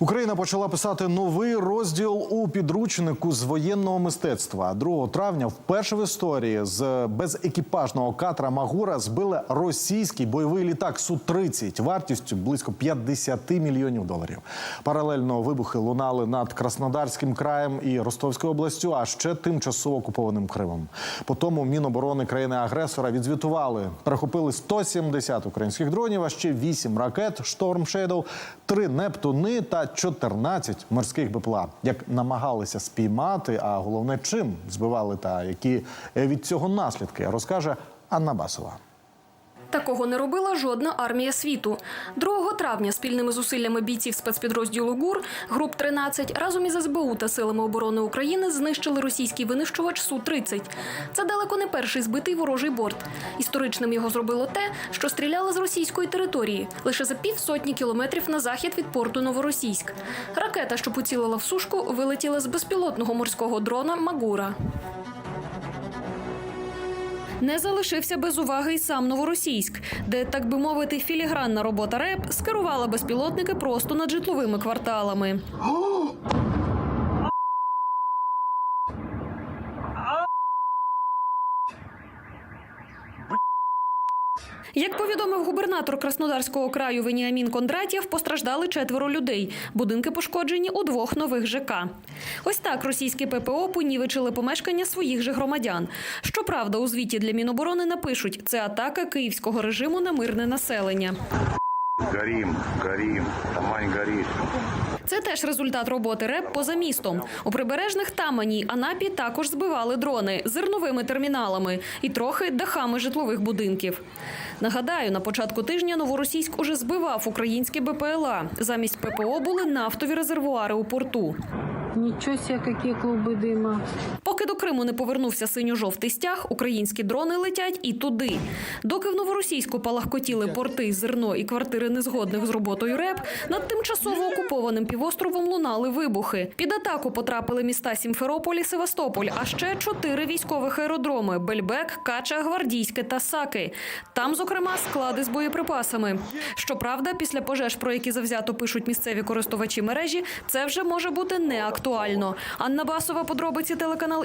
Україна почала писати новий розділ у підручнику з воєнного мистецтва. 2 травня вперше в історії з безекіпажного катера Магура збили російський бойовий літак су 30 вартістю близько 50 мільйонів доларів. Паралельно вибухи лунали над Краснодарським краєм і Ростовською областю, а ще тимчасово окупованим Кримом. По тому Міноборони країни-агресора відзвітували, перехопили 170 українських дронів, а ще 8 ракет Шторм Shadow, 3 Нептуни та 14 морських БПЛА. Як намагалися спіймати, а головне чим збивали та які від цього наслідки, розкаже Анна Басова. Такого не робила жодна армія світу. 2 травня спільними зусиллями бійців спецпідрозділу ГУР груп 13 разом із СБУ та силами оборони України знищили російський винищувач су 30 Це далеко не перший збитий ворожий борт. Історичним його зробило те, що стріляли з російської території лише за півсотні кілометрів на захід від порту Новоросійськ. Ракета, що поцілила в сушку, вилетіла з безпілотного морського дрона Магура. Не залишився без уваги й сам Новоросійськ, де, так би мовити, філігранна робота РЕП скерувала безпілотники просто над житловими кварталами. Як повідомив губернатор Краснодарського краю Веніамін Кондратєв, постраждали четверо людей. Будинки пошкоджені у двох нових ЖК. Ось так російські ППО понівечили помешкання своїх же громадян. Щоправда, у звіті для Міноборони напишуть, це атака київського режиму на мирне населення. Горим, горим, Тамань горит. Це теж результат роботи РЕП поза містом. У прибережних Тамані Анапі також збивали дрони зерновими терміналами і трохи дахами житлових будинків. Нагадаю, на початку тижня Новоросійськ уже збивав українські БПЛА. Замість ППО були нафтові резервуари у порту. Нічого себе, які клуби дима. Поки Криму не повернувся синьо-жовтий стяг, українські дрони летять і туди. Доки в Новоросійську палахкотіли порти, зерно і квартири незгодних з роботою РЕП, над тимчасово окупованим півостровом лунали вибухи. Під атаку потрапили міста Сімферополь і Севастополь, а ще чотири військових аеродроми: Бельбек, Кача, Гвардійське та Саки. Там, зокрема, склади з боєприпасами. Щоправда, після пожеж, про які завзято пишуть місцеві користувачі мережі, це вже може бути неактуально. Анна Басова, подробиці телеканал